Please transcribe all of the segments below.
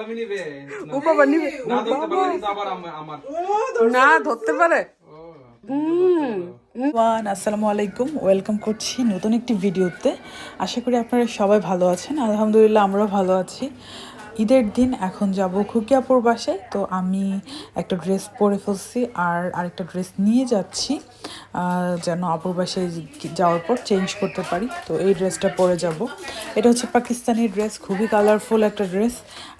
সালামি নিবে? ও বাবা নিবে। না ধরতে পারলে কিন্তু আবার আমার। না ধরতে পারে। ওয়ান আসসালামু আলাইকুম। ওয়েলকাম করছি নতুন একটি ভিডিওতে। আশা করি আপনারা সবাই ভালো আছেন। আলহামদুলিল্লাহ আমরাও ভালো আছি। ঈদের দিন এখন যাব খুকিয়াপুর বাসায়। তো আমি একটা ড্রেস পরে ফেলছি আর আরেকটা ড্রেস নিয়ে যাচ্ছি যেন আপুর যাওয়ার পর চেঞ্জ করতে পারি। তো এই ড্রেসটা পরে যাব। এটা হচ্ছে পাকিস্তানি ড্রেস, খুবই কালারফুল একটা ড্রেস।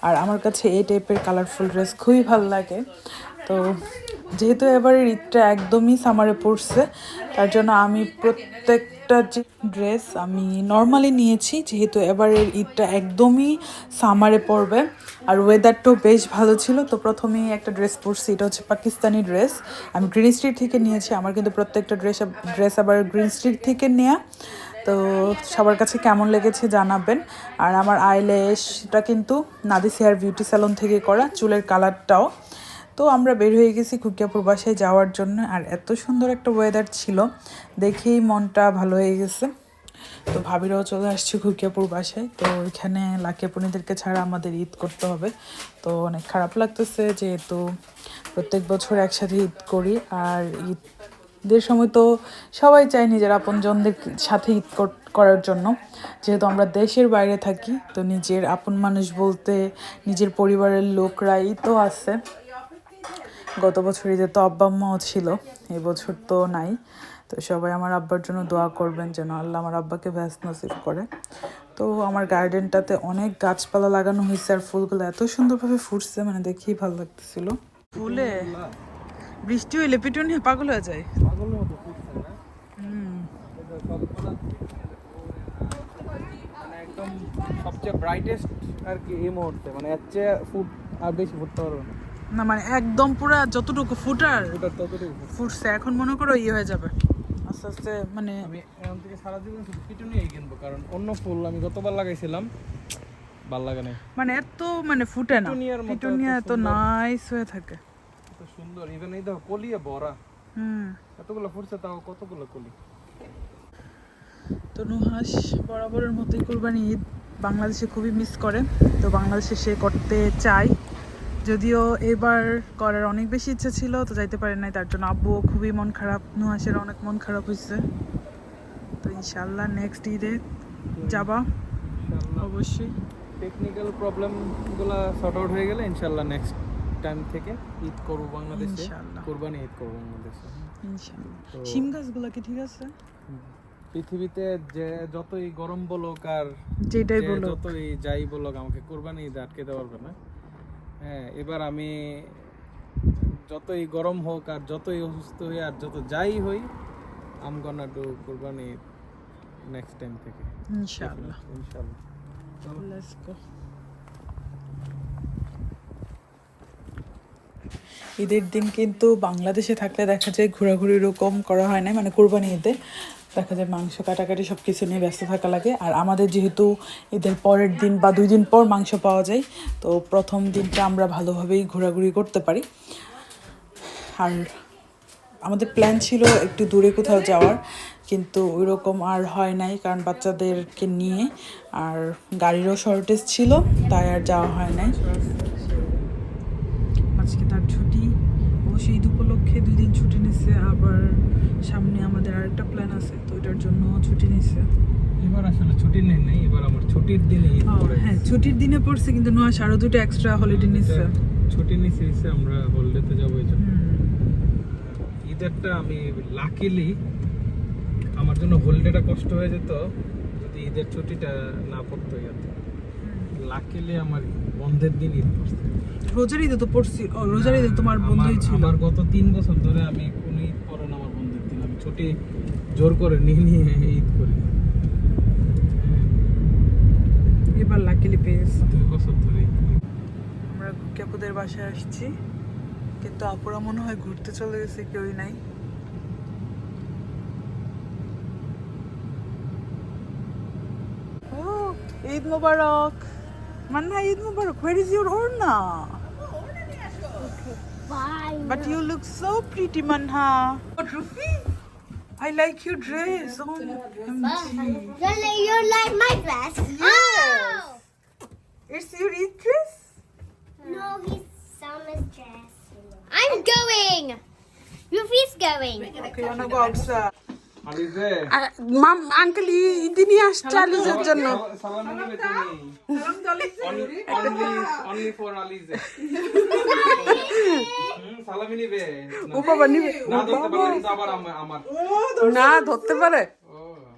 আর আমার কাছে এই টাইপের কালারফুল ড্রেস খুবই ভালো লাগে। তো যেহেতু এবারের ঈদটা একদমই সামারে পড়ছে, তার জন্য আমি প্রত্যেকটা যে ড্রেস আমি নর্মালি নিয়েছি, যেহেতু এবারের ঈদটা একদমই সামারে পড়বে। আর ওয়েদারটাও বেশ ভালো ছিল, তো প্রথমেই একটা ড্রেস পরছি, এটা হচ্ছে পাকিস্তানি ড্রেস আমি গ্রিন স্ট্রিট থেকে নিয়েছি, আমার কিন্তু প্রত্যেকটা ড্রেস ড্রেস আবার গ্রিন স্ট্রিট থেকে নেওয়া তো সবার কাছে কেমন লেগেছে জানাবেন। আর আমার আইলেশটা কিন্তু নাদিস হেয়ার বিউটি স্যালন থেকে করা, চুলের কালারটাও তো আমরা বের হয়ে গেছি খুকিয়াপুর বাসায় যাওয়ার জন্য। আর এত সুন্দর একটা ওয়েদার ছিল, দেখেই মনটা ভালো হয়ে গেছে। তো ভাবিরাও চলে আসছে খুকিয়াপুর বাসায়। তো ওইখানে লাকিয়াপুনিদেরকে ছাড়া আমাদের ঈদ করতে হবে। তো অনেক খারাপ লাগতেছে যেহেতু প্রত্যেক বছর একসাথে ঈদ করি। আর ঈদের সময় তো সবাই চায় নিজের আপনজনদের সাথে ঈদ করার জন্য। যেহেতু আমরা দেশের বাইরে থাকি, তো নিজের আপন মানুষ বলতে নিজের পরিবারের লোকরাই তো আছে। গত বছর ঈদে তো আব্বা আম্মাও ছিল এবছর তো নাই। তো সবাই আমার আব্বার জন্য দোয়া করবেন যেন আল্লাহ আমার আব্বাকে ব্যস্ত নসিব করে। তো আমার গার্ডেনটাতে অনেক গাছপালা লাগানো হয়েছে আর ফুলগুলো এত সুন্দরভাবে ফুটছে মানে দেখেই ভালো লাগতেছিল। ফুলে? বৃষ্টি হইলে পিটুনি পাগল হয়ে যায়? মানে একদম সবচেয়ে ব্রাইটেস্ট আর কি এই মুহূর্তে মানে এর চেয়ে ফুট আর বেশি ফুটতে পারবে না। না মানে একদম পুরা যতটুকু ফুটার ফুটছে এখন মনে করো ইয়ে হয়ে যাবে। আস্তে আস্তে মানে আমি এখন থেকে সারা জীবন শুধু পিটুনিয়াই কিনবো কারণ অন্য ফুল আমি গতবার লাগাইছিলাম ভালো লাগে নাই। মানে এত মানে ফুটে না। পিটুনিয়া এত নাইস হয়ে থাকে। এত সুন্দর ইভেন এই দেখো কলিয়ে ভরা। হুম। এতগুলো ফুটছে তাও কতগুলো কলি? তো নুহাস বরাবরের মতোই কোরবানি ঈদ বাংলাদেশে খুবই মিস করে। তো বাংলাদেশে সে করতে চায়। যদিও এবার করার অনেক বেশি ইচ্ছা ছিল তো যাইতে পারে নাই তার জন্য আব্বু খুবই মন খারাপ নুহাসের অনেক মন খারাপ হয়েছে তো ইনশাল্লাহ নেক্সট ঈদে যাবা। অবশ্যই। টেকনিক্যাল প্রবলেমগুলো সর্ট আউট হয়ে গেলে ইনশাল্লাহ নেক্সট টাইম থেকে ঈদ করব বাংলাদেশে। ইনশাল্লাহ। কোরবানি ঈদ করব বাংলাদেশে। শিম গাছগুলো কি ঠিক আছে? পৃথিবীতে যে যতই গরম বলুক আর যেটাই যে বলো যতই যাই বলুক আমাকে কোরবানি ঈদ আটকে দেওয়া পারবে না। হ্যাঁ এবার আমি যতই গরম হোক আর যতই অসুস্থ হই আর যত যাই হই I'm gonna do qurbani next time থেকে। ইনশাআল্লাহ। ইনশাল্লাহ Let's go. ঈদের দিন কিন্তু বাংলাদেশে থাকলে দেখা যায় ঘোরাঘুরি এরকম করা হয় না মানে কোরবানি ঈদে। দেখা যায় মাংস কাটাকাটি সব কিছু নিয়ে ব্যস্ত থাকা লাগে। আর আমাদের যেহেতু ঈদের পরের দিন বা দুই দিন পর মাংস পাওয়া যায়, তো প্রথম দিনটা আমরা ভালোভাবেই ঘোরাঘুরি করতে পারি। আর আমাদের প্ল্যান ছিল একটু দূরে কোথাও যাওয়ার, কিন্তু ওইরকম আর হয় নাই কারণ বাচ্চাদেরকে নিয়ে। আর গাড়িরও শর্টেজ ছিল, তাই আর যাওয়া হয় নাই। আজকে তার ছুটি, অবশ্যই ঈদ উপলক্ষে দুই দিন ছুটি নিচ্ছে, আবার সামনে আমাদের আরেকটা প্ল্যান আছে তো ওইটার জন্য ছুটি নিচ্ছে এবার আসলে ছুটি নেই নাই এবার আমার ছুটির দিনে হ্যাঁ ছুটির দিনে পড়ছে কিন্তু নয় আরও দুটো এক্সট্রা হলিডে নিচ্ছে ছুটি নিচ্ছে এসে আমরা হলিডেতে যাব এই জন্য। ঈদেরটা আমি লাকিলি আমার জন্য হলিডেটা কষ্ট হয়ে যেত যদি ঈদের ছুটিটা না পড়তো ইয়াতে লাকিলি আমার বন্ধের দিন ঈদ পড়ছে। রোজার ঈদে তো পড়ছি রোজার ঈদে তোমার বন্ধুই ছিল। আমার গত তিন বছর ধরে আমি কোন ঈদ ছুটি জোর করে নিয়ে নিয়ে ঈদ করি। এবার লাকিলি পেয়ে গেছে দুই বছর ধরে। আমরা ক্যাপুদের বাসায় আসছি কিন্তু আপুরা মনে হয় ঘুরতে চলে গেছে কেউই নাই। Eid Mubarak. Manna Eid Mubarak where is your ওড়না? You look so pretty Manha Rufi I like your dress. Oh, you like my dress? Yes. Oh. It's your dress? No, it's Summer's dress. I'm going. Rufi's going. Okay, I'm going to go outside. Mum uncle ইদি নিয়ে আসছে আলিজের জন্য। না ধরতে পারে।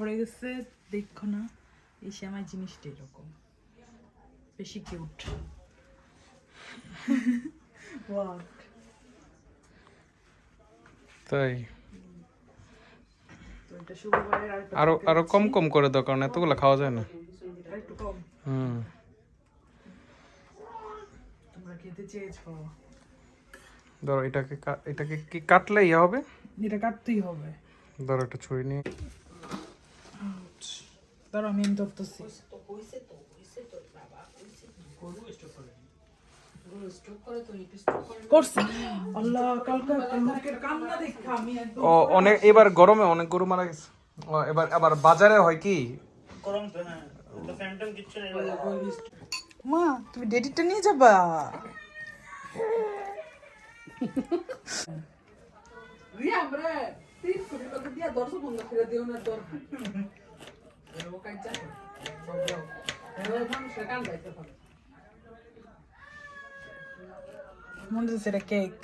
ভরে গেছে দেখো না এই আমার জিনিসটা এরকম। বেশি কিউট তাই? আরও আরও কম কম করে দাও কারণ এতগুলো খাওয়া যায় না। হুম। ধরো এটাকে এটাকে কি কাটলে ইয়ে হবে? এটা কাটতেই হবে। ধরো একটা ছুরি নিয়ে ধরো আমি এনে ধরতেছি করছি আল্লাহ কালকে একটা লোকের কান্না দেখা আমি একদম ও অনেক এবার গরমে অনেক গরু মারা গেছে ও, এবার আবার বাজারে হয় কি মা তুমি ডেডিটা নিয়ে যাবা? মনে হচ্ছে এটা কেক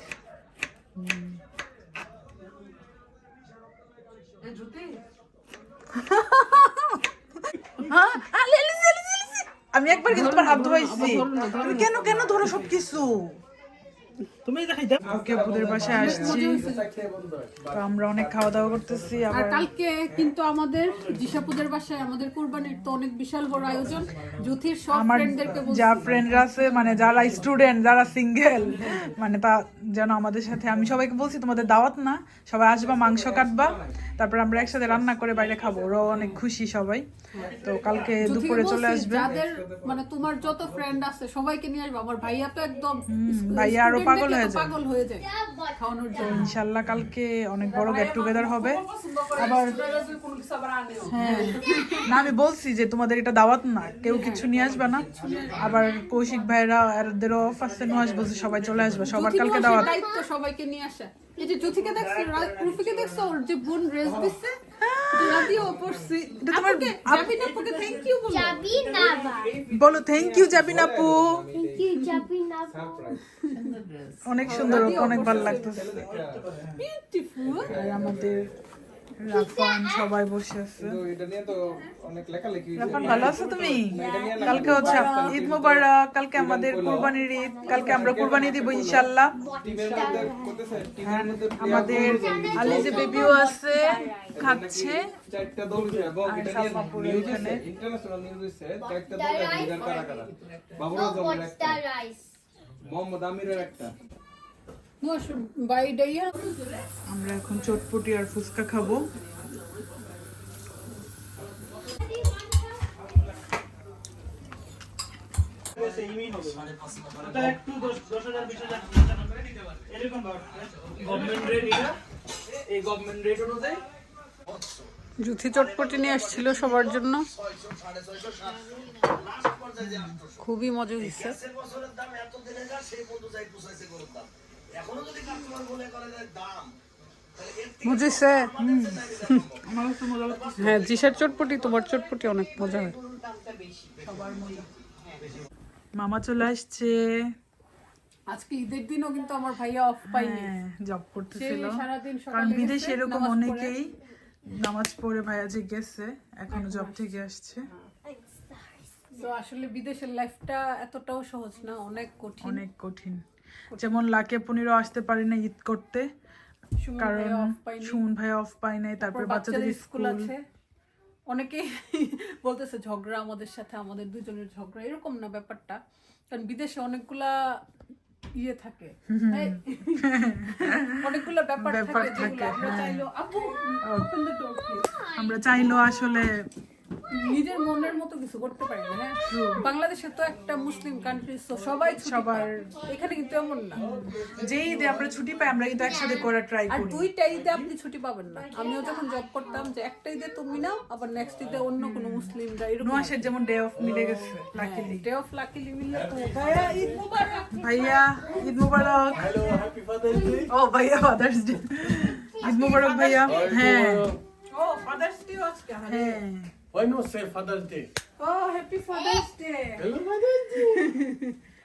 আমি একবার কিন্তু তোমার হাত ধোয়াইছি। তুমি কেন কেন ধরো সব কিছু তুমি দেখাই দাও। ওকে আপুদের বাসায় আসছি। তো আমরা অনেক খাওয়া দাওয়া করতেছি আর কালকে কিন্তু আমাদের জিসাপুদের বাসায় আমাদের কুরবানির তো অনেক বিশাল বড় আয়োজন। জ্যোতির সব ফ্রেন্ডদেরকে বলছি। যা ফ্রেন্ডরা আছে মানে যারা স্টুডেন্ট যারা সিঙ্গেল মানে তা যেন আমাদের সাথে আমি সবাইকে বলছি তোমাদের দাওয়াত না সবাই আসবা মাংস কাটবা। তারপর আমরা একসাথে রান্না করে বাইরে খাব ওরাও অনেক খুশি সবাই। তো কালকে দুপুরে চলে আসবে। যাদের মানে তোমার যত ফ্রেন্ড আছে সবাইকে নিয়ে আসবে। আমার ভাইয়া তো একদম ভাইয়া আরও পাগল হয়ে যায়। পাগল হয়ে যায় খাওয়ানোর জন্য। ইনশাল্লাহ কালকে অনেক বড় গেট টুগেদার হবে। আবার হ্যাঁ। না আমি বলছি যে তোমাদের এটা দাওয়াত না। কেউ কিছু নিয়ে আসবে না। আবার কৌশিক ভাইরা এদেরও অফ আছে নোয়াজ বলছে সবাই চলে আসবে। সবার কালকে দাওয়াত। দায়িত্ব সবাইকে নিয়ে আসা। এই যে জ্যোতিকে দেখছ রুফিকে দেখছ ওর যে বোন ড্রেস দিচ্ছে বলো থ্যাংক ইউ জাবিন আপু. অনেক সুন্দর অনেক ভালো লাগতেছে আমাদের রাফান সবাই বসে আছে। এটা নিয়ে তো অনেক লেখালেখি রাফান ভালো আছো তুমি? কালকে হচ্ছে ঈদ মোবারক কালকে আমাদের কুরবানির ঈদ কালকে আমরা কুরবানি দিব ইনশাল্লাহ টিমের মধ্যে করতেছে টিমের মধ্যে আমাদের আলিজে বেবিও আছে খাচ্ছে. মোহাম্মদ আমিরের একটা। আমরা এখন চটপটি আর ফুচকা খাব। জুথি চটপটি নিয়ে আসছিল সবার জন্য। খুবই মজা হয়েছে। বুঝেছে হ্যাঁ জিসার চটপটি তোমার চটপটি অনেক মজা হয়। মামা চলে আসছে। আজকে ঈদের দিনও কিন্তু আমার ভাইয়া অফ পাইনি। হ্যাঁ জব করতেছিল। সারাদিন সকালে কারণ বিদেশে এরকম অনেকেই নামাজ পড়ে ভাইয়া যে গেছে এখনও জব থেকে আসছে। তো আসলে বিদেশের লাইফটা এতটাও সহজ না অনেক কঠিন। অনেক কঠিন। যেমন লাকে পনিরও আসতে পারি না ঈদ করতে কারণ। সুমন ভাই অফ পাই নাই তারপর বাচ্চাদের স্কুল আছে। অনেকেই বলতেছে ঝগড়া আমাদের সাথে আমাদের দুজনের ঝগড়া এরকম না ব্যাপারটা। কারণ বিদেশে অনেকগুলা ইয়ে থাকে। অনেকগুলো ব্যাপার থাকে আমরা হ্যাঁ। আমরা চাইলেও আসলে নিজের মনের মতো কিছু করতে পারি না হ্যাঁ? বাংলাদেশে তো একটা মুসলিম কান্ট্রি তো সবাই সবার এখানে কিন্তু এমন না। যেই ঈদে আমরা ছুটি পাই আমরা কিন্তু একসাথে করার ট্রাই আর করি। দুইটা ঈদে আপনি ছুটি পাবেন না। আমিও যখন জব করতাম যে একটা ঈদে তুমি নাও আবার নেক্সট ঈদে অন্য কোনো মুসলিমরা এরকম নোয়াশের যেমন ডে অফ মিলে গেছে লাকিলি ডে অফ লাকিলি মিললে তো ভাইয়া ঈদ মুবারক। ভাইয়া ঈদ মুবারক। Hello, happy Father's Day. ও ভাইয়া ফাদার্স ডে ঈদ মুবারক ভাইয়া। হ্যাঁ। ও ফাদার্স ডে আজকে হ্যাঁ। Why not say Father's Day? Oh, happy Father's Day! Hello, Father's Day!